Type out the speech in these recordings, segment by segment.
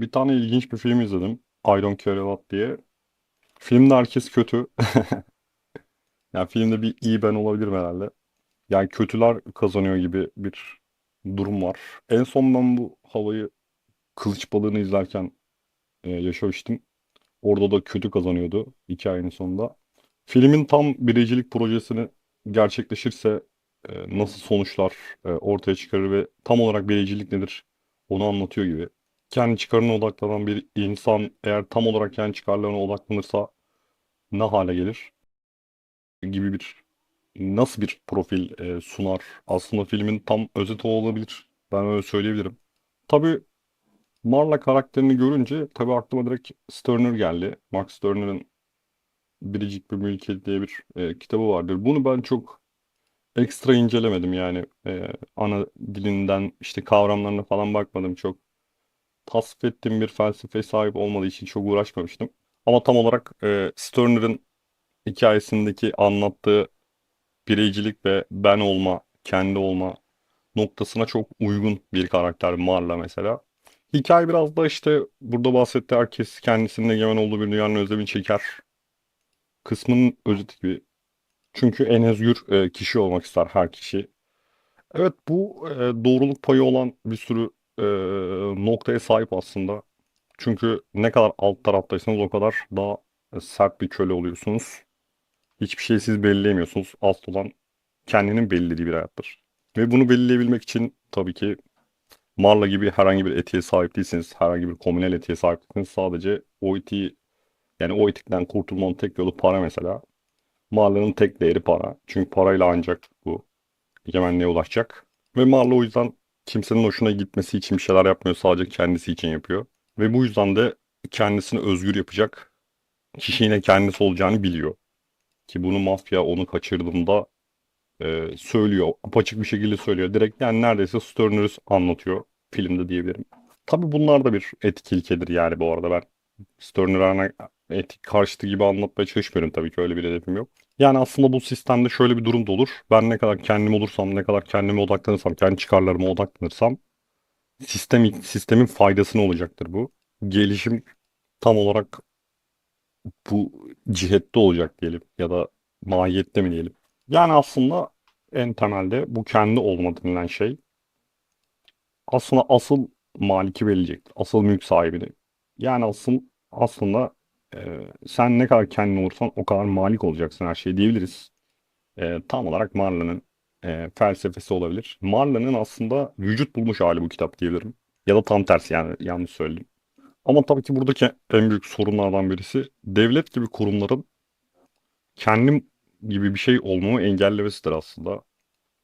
Bir tane ilginç bir film izledim. I Don't Care a Lot diye. Filmde herkes kötü. Yani filmde bir iyi ben olabilirim herhalde. Yani kötüler kazanıyor gibi bir durum var. En son ben bu havayı Kılıç Balığı'nı izlerken e, yaşamıştım. Orada da kötü kazanıyordu hikayenin sonunda. Filmin tam bireycilik projesini gerçekleşirse e, nasıl sonuçlar e, ortaya çıkarır ve tam olarak bireycilik nedir onu anlatıyor gibi. Kendi çıkarına odaklanan bir insan eğer tam olarak kendi çıkarlarına odaklanırsa ne hale gelir gibi bir nasıl bir profil e, sunar? Aslında filmin tam özeti olabilir. Ben öyle söyleyebilirim. Tabii Marla karakterini görünce tabii aklıma direkt Stirner geldi. Max Stirner'ın Biricik bir Mülkiyet diye bir e, kitabı vardır. Bunu ben çok ekstra incelemedim yani. E, ana dilinden işte kavramlarına falan bakmadım. Çok tasvip ettiğim bir felsefeye sahip olmadığı için çok uğraşmamıştım. Ama tam olarak e, Stirner'ın hikayesindeki anlattığı bireycilik ve ben olma, kendi olma noktasına çok uygun bir karakter Marla mesela. Hikaye biraz da işte burada bahsettiği herkes kendisinin egemen olduğu bir dünyanın özlemini çeker kısmının özeti gibi. Çünkü en özgür e, kişi olmak ister her kişi. Evet bu e, doğruluk payı olan bir sürü e, noktaya sahip aslında. Çünkü ne kadar alt taraftaysanız o kadar daha sert bir köle oluyorsunuz. Hiçbir şeyi siz belirleyemiyorsunuz. Asıl olan kendinin belirlediği bir hayattır. Ve bunu belirleyebilmek için tabii ki Marla gibi herhangi bir etiğe sahip değilsiniz. Herhangi bir komünel etiğe sahip değilsiniz. Sadece o etiği yani o etikten kurtulmanın tek yolu para mesela. Marla'nın tek değeri para. Çünkü parayla ancak bu egemenliğe ulaşacak. Ve Marla o yüzden kimsenin hoşuna gitmesi için bir şeyler yapmıyor. Sadece kendisi için yapıyor. Ve bu yüzden de kendisini özgür yapacak kişi yine kendisi olacağını biliyor. Ki bunu mafya onu kaçırdığında e, söylüyor. Apaçık bir şekilde söylüyor. Direkt yani neredeyse Stirner'ı anlatıyor filmde diyebilirim. Tabii bunlar da bir etik ilkedir yani bu arada ben Stirner'a etik karşıtı gibi anlatmaya çalışmıyorum tabii ki öyle bir hedefim yok. Yani aslında bu sistemde şöyle bir durum da olur. Ben ne kadar kendim olursam, ne kadar kendime odaklanırsam, kendi çıkarlarıma odaklanırsam sistem, sistemin faydasına olacaktır bu. Gelişim tam olarak bu cihette olacak diyelim ya da mahiyette mi diyelim. Yani aslında en temelde bu kendi olma denilen şey aslında asıl maliki belirleyecektir. Asıl mülk sahibini. Yani asıl aslında e, sen ne kadar kendin olursan o kadar malik olacaksın her şeyi diyebiliriz. E, tam olarak Marla'nın e, felsefesi olabilir. Marla'nın aslında vücut bulmuş hali bu kitap diyebilirim. Ya da tam tersi yani yanlış söyledim. Ama tabii ki buradaki en büyük sorunlardan birisi devlet gibi kurumların kendim gibi bir şey olmamı engellemesidir aslında.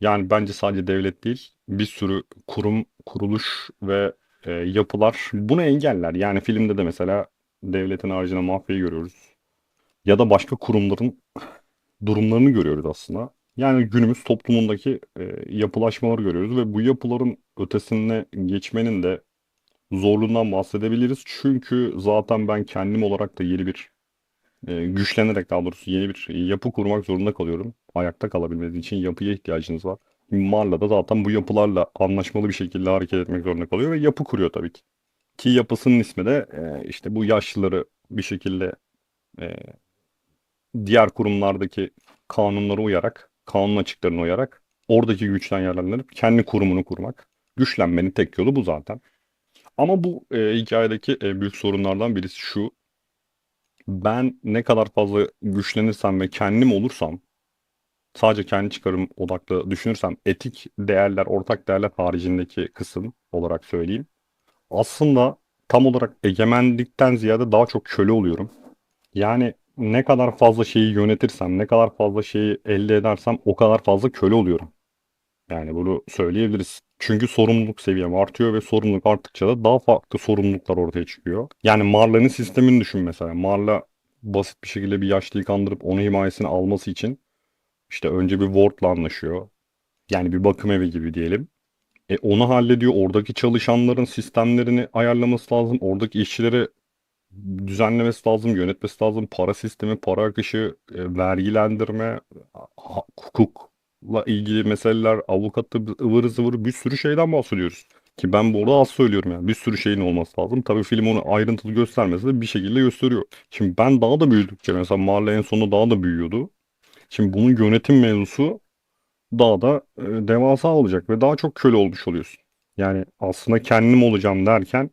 Yani bence sadece devlet değil, bir sürü kurum, kuruluş ve e, yapılar bunu engeller. Yani filmde de mesela devletin haricinde mafyayı görüyoruz. Ya da başka kurumların durumlarını görüyoruz aslında. Yani günümüz toplumundaki e, yapılaşmaları görüyoruz ve bu yapıların ötesine geçmenin de zorluğundan bahsedebiliriz. Çünkü zaten ben kendim olarak da yeni bir e, güçlenerek daha doğrusu yeni bir yapı kurmak zorunda kalıyorum. Ayakta kalabilmeniz için yapıya ihtiyacınız var. Marla da zaten bu yapılarla anlaşmalı bir şekilde hareket etmek zorunda kalıyor ve yapı kuruyor tabii ki. Ki yapısının ismi de e, işte bu yaşlıları bir şekilde e, diğer kurumlardaki kanunlara uyarak, kanun açıklarına uyarak oradaki güçten yararlanıp kendi kurumunu kurmak. Güçlenmenin tek yolu bu zaten. Ama bu e, hikayedeki e, büyük sorunlardan birisi şu. Ben ne kadar fazla güçlenirsem ve kendim olursam, sadece kendi çıkarım odaklı düşünürsem, etik değerler, ortak değerler haricindeki kısım olarak söyleyeyim. Aslında tam olarak egemenlikten ziyade daha çok köle oluyorum. Yani ne kadar fazla şeyi yönetirsem, ne kadar fazla şeyi elde edersem o kadar fazla köle oluyorum. Yani bunu söyleyebiliriz. Çünkü sorumluluk seviyem artıyor ve sorumluluk arttıkça da daha farklı sorumluluklar ortaya çıkıyor. Yani Marla'nın sistemini düşün mesela. Marla basit bir şekilde bir yaşlıyı kandırıp onu himayesine alması için işte önce bir ward'la anlaşıyor. Yani bir bakım evi gibi diyelim. E onu hallediyor. Oradaki çalışanların sistemlerini ayarlaması lazım. Oradaki işçileri düzenlemesi lazım, yönetmesi lazım. Para sistemi, para akışı, e, vergilendirme, hukukla ilgili meseleler, avukatı, ıvır zıvır bir sürü şeyden bahsediyoruz. Ki ben bu arada az söylüyorum yani. Bir sürü şeyin olması lazım. Tabii film onu ayrıntılı göstermese de bir şekilde gösteriyor. Şimdi ben daha da büyüdükçe mesela Marley en sonunda daha da büyüyordu. Şimdi bunun yönetim mevzusu daha da e, devasa olacak ve daha çok köle olmuş oluyorsun. Yani aslında kendim olacağım derken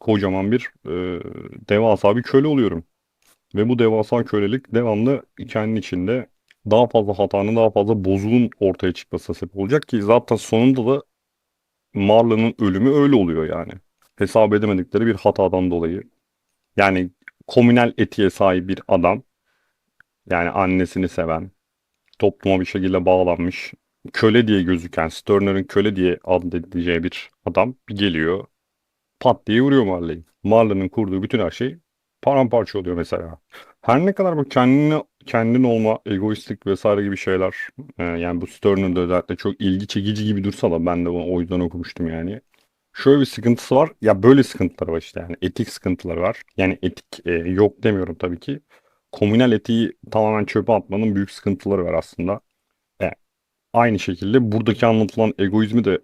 kocaman bir e, devasa bir köle oluyorum. Ve bu devasa kölelik devamlı kendi içinde daha fazla hatanın daha fazla bozulun ortaya çıkması sebep olacak ki zaten sonunda da Marlon'un ölümü öyle oluyor yani. Hesap edemedikleri bir hatadan dolayı. Yani komünel etiğe sahip bir adam yani annesini seven, topluma bir şekilde bağlanmış, köle diye gözüken, Sterner'ın köle diye adledileceği bir adam geliyor. Pat diye vuruyor Marley'i. Marlon'un kurduğu bütün her şey paramparça oluyor mesela. Her ne kadar bu kendine kendin olma, egoistlik vesaire gibi şeyler e, yani bu Sterner'da özellikle çok ilgi çekici gibi dursa da ben de bunu o yüzden okumuştum yani. Şöyle bir sıkıntısı var. Ya böyle sıkıntıları var işte yani etik sıkıntıları var. Yani etik e, yok demiyorum tabii ki. Komünel etiği tamamen çöpe atmanın büyük sıkıntıları var aslında. E, aynı şekilde buradaki anlatılan egoizmi de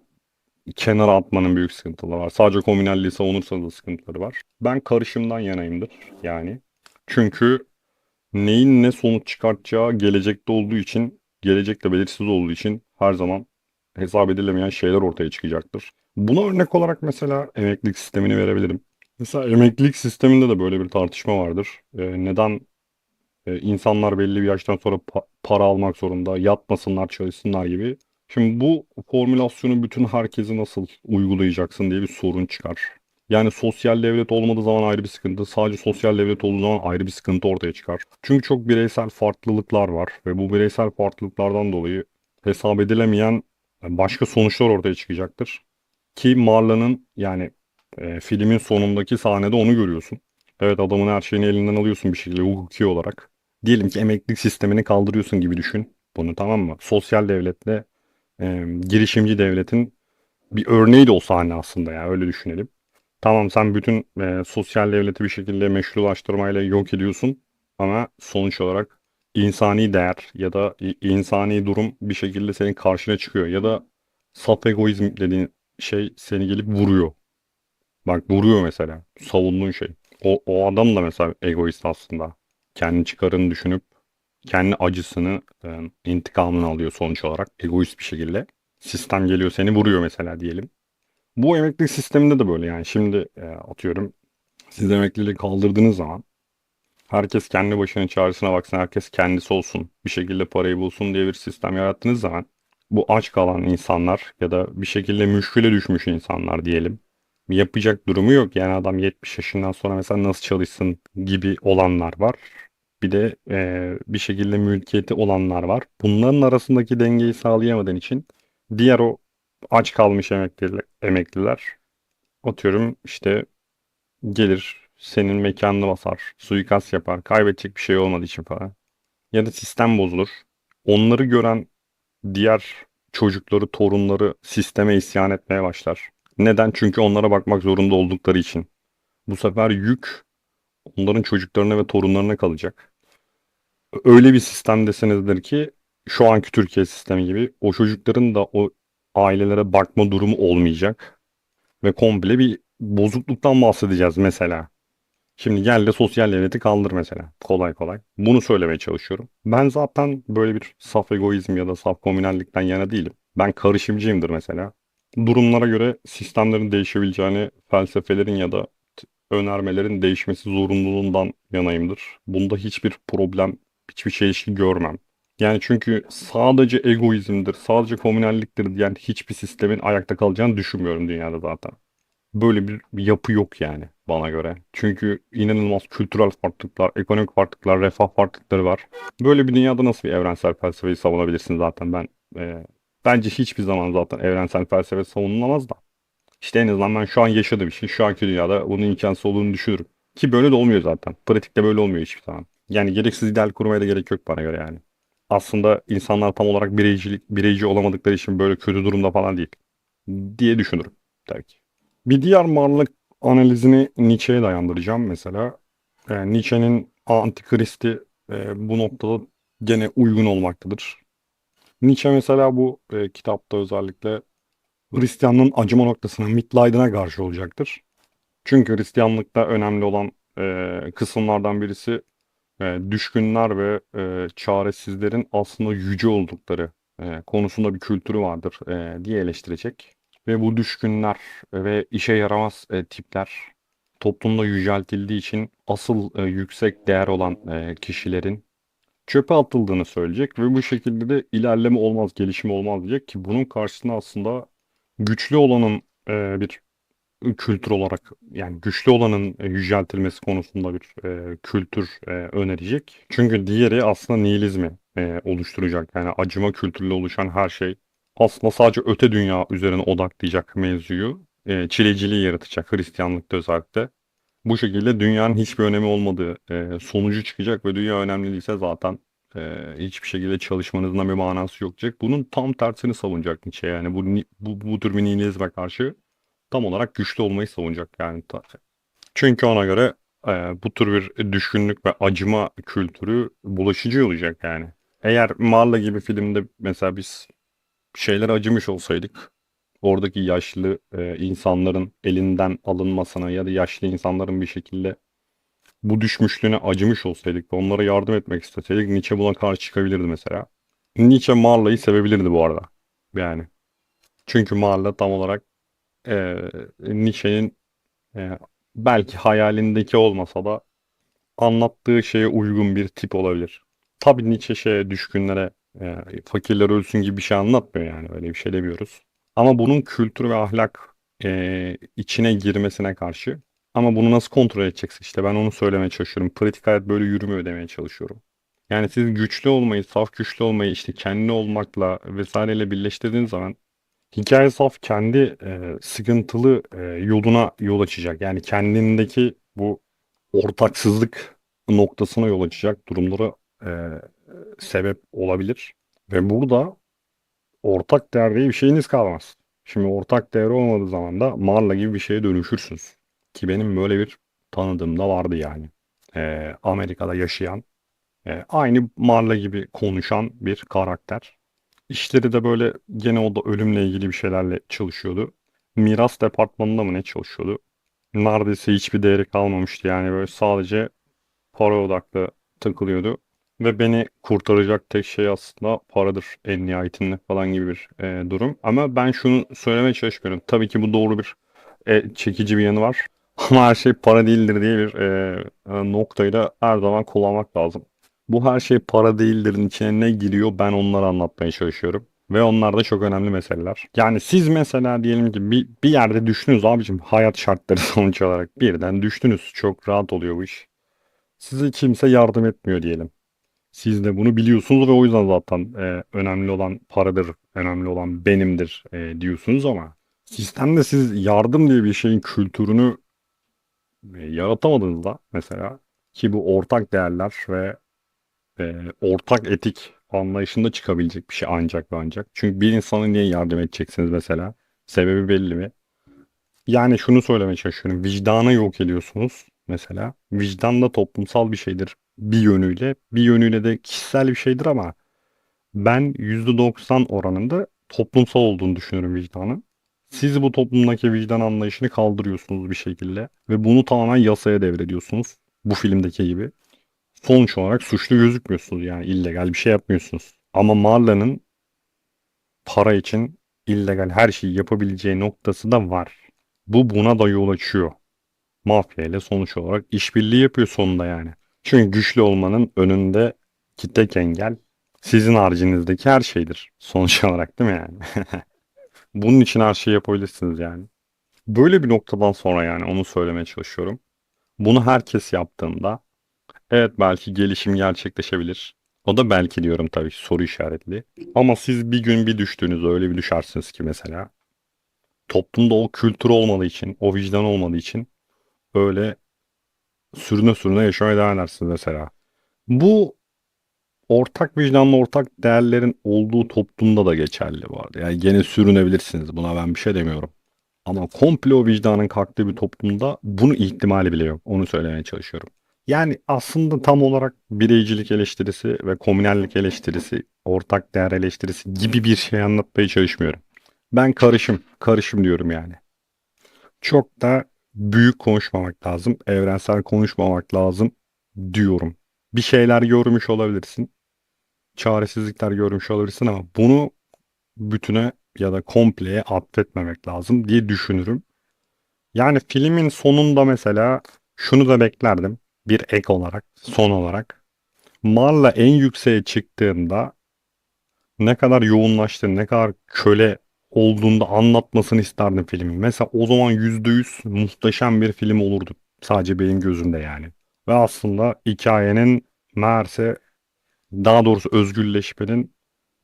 kenara atmanın büyük sıkıntıları var. Sadece komünelliği savunursanız da sıkıntıları var. Ben karışımdan yanayımdır yani. Çünkü neyin ne sonuç çıkartacağı gelecekte olduğu için, gelecekte belirsiz olduğu için her zaman hesap edilemeyen şeyler ortaya çıkacaktır. Buna örnek olarak mesela emeklilik sistemini verebilirim. Mesela emeklilik sisteminde de böyle bir tartışma vardır. Ee, neden e, insanlar belli bir yaştan sonra pa- para almak zorunda, yatmasınlar, çalışsınlar gibi. Şimdi bu formülasyonu bütün herkesi nasıl uygulayacaksın diye bir sorun çıkar. Yani sosyal devlet olmadığı zaman ayrı bir sıkıntı, sadece sosyal devlet olduğu zaman ayrı bir sıkıntı ortaya çıkar. Çünkü çok bireysel farklılıklar var ve bu bireysel farklılıklardan dolayı hesap edilemeyen başka sonuçlar ortaya çıkacaktır. Ki Marlon'ın yani e, filmin sonundaki sahnede onu görüyorsun. Evet adamın her şeyini elinden alıyorsun bir şekilde hukuki olarak. Diyelim ki emeklilik sistemini kaldırıyorsun gibi düşün bunu tamam mı? Sosyal devletle e, girişimci devletin bir örneği de o sahne aslında ya öyle düşünelim. Tamam sen bütün e, sosyal devleti bir şekilde meşrulaştırmayla yok ediyorsun ama sonuç olarak insani değer ya da insani durum bir şekilde senin karşına çıkıyor ya da saf egoizm dediğin şey seni gelip vuruyor. Bak vuruyor mesela savunduğun şey. O, o adam da mesela egoist aslında. Kendi çıkarını düşünüp kendi acısını, e, intikamını alıyor sonuç olarak egoist bir şekilde. Sistem geliyor seni vuruyor mesela diyelim. Bu emeklilik sisteminde de böyle yani şimdi e, atıyorum siz emekliliği kaldırdığınız zaman herkes kendi başının çaresine baksın, herkes kendisi olsun, bir şekilde parayı bulsun diye bir sistem yarattığınız zaman bu aç kalan insanlar ya da bir şekilde müşküle düşmüş insanlar diyelim. Yapacak durumu yok. Yani adam 70 yaşından sonra mesela nasıl çalışsın gibi olanlar var. Bir de e, bir şekilde mülkiyeti olanlar var. Bunların arasındaki dengeyi sağlayamadığın için diğer o aç kalmış emekliler, emekliler atıyorum işte gelir senin mekanını basar, suikast yapar, kaybedecek bir şey olmadığı için falan. Ya da sistem bozulur. Onları gören diğer çocukları, torunları sisteme isyan etmeye başlar. Neden? Çünkü onlara bakmak zorunda oldukları için. Bu sefer yük onların çocuklarına ve torunlarına kalacak. Öyle bir sistemdesinizdir ki şu anki Türkiye sistemi gibi o çocukların da o ailelere bakma durumu olmayacak. Ve komple bir bozukluktan bahsedeceğiz mesela. Şimdi gel de sosyal devleti kaldır mesela. Kolay kolay. Bunu söylemeye çalışıyorum. Ben zaten böyle bir saf egoizm ya da saf komünellikten yana değilim. Ben karışımcıyımdır mesela. Durumlara göre sistemlerin değişebileceğini, felsefelerin ya da önermelerin değişmesi zorunluluğundan yanayımdır. Bunda hiçbir problem, hiçbir çelişki görmem. Yani çünkü sadece egoizmdir, sadece komünelliktir diyen hiçbir sistemin ayakta kalacağını düşünmüyorum dünyada zaten. Böyle bir yapı yok yani bana göre. Çünkü inanılmaz kültürel farklılıklar, ekonomik farklılıklar, refah farklılıkları var. Böyle bir dünyada nasıl bir evrensel felsefeyi savunabilirsin zaten ben e, bence hiçbir zaman zaten evrensel felsefe savunulamaz da. İşte en azından ben şu an yaşadığım için şu anki dünyada bunun imkansız olduğunu düşünürüm. Ki böyle de olmuyor zaten. Pratikte böyle olmuyor hiçbir zaman. Yani gereksiz ideal kurmaya da gerek yok bana göre yani. Aslında insanlar tam olarak bireycilik, bireyci olamadıkları için böyle kötü durumda falan değil diye düşünürüm tabii ki. Bir diğer varlık analizini Nietzsche'ye dayandıracağım mesela. E, Nietzsche'nin Antikristi e, bu noktada gene uygun olmaktadır. Nietzsche mesela bu e, kitapta özellikle Hristiyanlığın acıma noktasına, Mitleidin'e karşı olacaktır. Çünkü Hristiyanlıkta önemli olan e, kısımlardan birisi e, düşkünler ve e, çaresizlerin aslında yüce oldukları e, konusunda bir kültürü vardır e, diye eleştirecek. Ve bu düşkünler ve işe yaramaz e, tipler toplumda yüceltildiği için asıl e, yüksek değer olan e, kişilerin çöpe atıldığını söyleyecek ve bu şekilde de ilerleme olmaz, gelişim olmaz diyecek ki bunun karşısında aslında güçlü olanın e, bir kültür olarak yani güçlü olanın e, yüceltilmesi konusunda bir e, kültür e, önerecek. Çünkü diğeri aslında nihilizmi e, oluşturacak. Yani acıma kültürüyle oluşan her şey aslında sadece öte dünya üzerine odaklayacak mevzuyu e, çileciliği yaratacak Hristiyanlıkta özellikle. Bu şekilde dünyanın hiçbir önemi olmadığı e, sonucu çıkacak ve dünya önemli değilse zaten e, hiçbir şekilde çalışmanızın bir manası yok. Bunun tam tersini savunacak Nietzsche yani bu, bu, bu tür bir nihilizme karşı tam olarak güçlü olmayı savunacak yani. Çünkü ona göre e, bu tür bir düşkünlük ve acıma kültürü bulaşıcı olacak yani. Eğer Marla gibi filmde mesela biz şeyler acımış olsaydık oradaki yaşlı e, insanların elinden alınmasına ya da yaşlı insanların bir şekilde bu düşmüşlüğüne acımış olsaydık ve onlara yardım etmek isteseydik Nietzsche buna karşı çıkabilirdi mesela. Nietzsche Marla'yı sevebilirdi bu arada. Yani. Çünkü Marla tam olarak e, Nietzsche'nin e, belki hayalindeki olmasa da anlattığı şeye uygun bir tip olabilir. Tabii Nietzsche şeye düşkünlere e, fakirler ölsün gibi bir şey anlatmıyor yani öyle bir şey demiyoruz. Ama bunun kültür ve ahlak e, içine girmesine karşı ama bunu nasıl kontrol edeceksin işte ben onu söylemeye çalışıyorum. Pratik hayat böyle yürümüyor demeye çalışıyorum. Yani siz güçlü olmayı, saf güçlü olmayı işte kendi olmakla vesaireyle birleştirdiğiniz zaman hikaye saf kendi e, sıkıntılı e, yoluna yol açacak. Yani kendindeki bu ortaksızlık noktasına yol açacak durumlara e, sebep olabilir. Ve burada ortak değer diye bir şeyiniz kalmaz. Şimdi ortak değer olmadığı zaman da Marla gibi bir şeye dönüşürsünüz. Ki benim böyle bir tanıdığım da vardı yani. E, Amerika'da yaşayan, e, aynı Marla gibi konuşan bir karakter. İşleri de böyle gene o da ölümle ilgili bir şeylerle çalışıyordu. Miras departmanında mı ne çalışıyordu? Neredeyse hiçbir değeri kalmamıştı yani böyle sadece para odaklı takılıyordu. Ve beni kurtaracak tek şey aslında paradır en nihayetinde falan gibi bir e, durum. Ama ben şunu söylemeye çalışmıyorum. Tabii ki bu doğru bir e, çekici bir yanı var. Ama her şey para değildir diye bir e, noktayı da her zaman kullanmak lazım. Bu her şey para değildirin içine ne giriyor ben onları anlatmaya çalışıyorum. Ve onlar da çok önemli meseleler. Yani siz mesela diyelim ki bir, bir yerde düştünüz abicim hayat şartları sonuç olarak birden düştünüz. Çok rahat oluyor bu iş. Size kimse yardım etmiyor diyelim. Siz de bunu biliyorsunuz ve o yüzden zaten e, önemli olan paradır, önemli olan benimdir e, diyorsunuz ama sistemde siz yardım diye bir şeyin kültürünü e, yaratamadığınızda mesela ki bu ortak değerler ve e, ortak etik anlayışında çıkabilecek bir şey ancak ve ancak. Çünkü bir insana niye yardım edeceksiniz mesela? Sebebi belli mi? Yani şunu söylemeye çalışıyorum. Vicdanı yok ediyorsunuz mesela. Vicdan da toplumsal bir şeydir bir yönüyle. Bir yönüyle de kişisel bir şeydir ama ben %90 oranında toplumsal olduğunu düşünüyorum vicdanın. Siz bu toplumdaki vicdan anlayışını kaldırıyorsunuz bir şekilde ve bunu tamamen yasaya devrediyorsunuz. Bu filmdeki gibi. Sonuç olarak suçlu gözükmüyorsunuz yani illegal bir şey yapmıyorsunuz. Ama Marla'nın para için illegal her şeyi yapabileceği noktası da var. Bu buna da yol açıyor. Mafya ile sonuç olarak işbirliği yapıyor sonunda yani. Çünkü güçlü olmanın önünde tek engel sizin haricinizdeki her şeydir. Sonuç olarak değil mi yani? Bunun için her şeyi yapabilirsiniz yani. Böyle bir noktadan sonra yani onu söylemeye çalışıyorum. Bunu herkes yaptığında evet belki gelişim gerçekleşebilir. O da belki diyorum tabii soru işaretli. Ama siz bir gün bir düştüğünüzde öyle bir düşersiniz ki mesela toplumda o kültür olmadığı için, o vicdan olmadığı için öyle sürüne sürüne yaşamaya devam edersiniz mesela. Bu ortak vicdanlı ortak değerlerin olduğu toplumda da geçerli bu arada. Yani gene sürünebilirsiniz buna ben bir şey demiyorum. Ama komple o vicdanın kalktığı bir toplumda bunu ihtimali bile yok. Onu söylemeye çalışıyorum. Yani aslında tam olarak bireycilik eleştirisi ve komünellik eleştirisi, ortak değer eleştirisi gibi bir şey anlatmaya çalışmıyorum. Ben karışım, karışım diyorum yani. Çok da büyük konuşmamak lazım, evrensel konuşmamak lazım diyorum. Bir şeyler görmüş olabilirsin, çaresizlikler görmüş olabilirsin ama bunu bütüne ya da kompleye atfetmemek lazım diye düşünürüm. Yani filmin sonunda mesela şunu da beklerdim bir ek olarak, son olarak. Marla en yükseğe çıktığında ne kadar yoğunlaştığını, ne kadar köle olduğunda anlatmasını isterdim filmin. Mesela o zaman %100 muhteşem bir film olurdu. Sadece benim gözümde yani. Ve aslında hikayenin meğerse daha doğrusu özgürleşmenin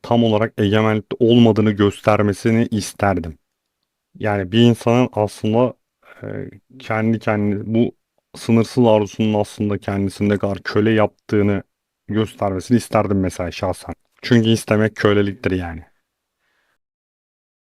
tam olarak egemenlikte olmadığını göstermesini isterdim. Yani bir insanın aslında kendi kendine bu sınırsız arzusunun aslında kendisinde ne kadar köle yaptığını göstermesini isterdim mesela şahsen. Çünkü istemek köleliktir yani.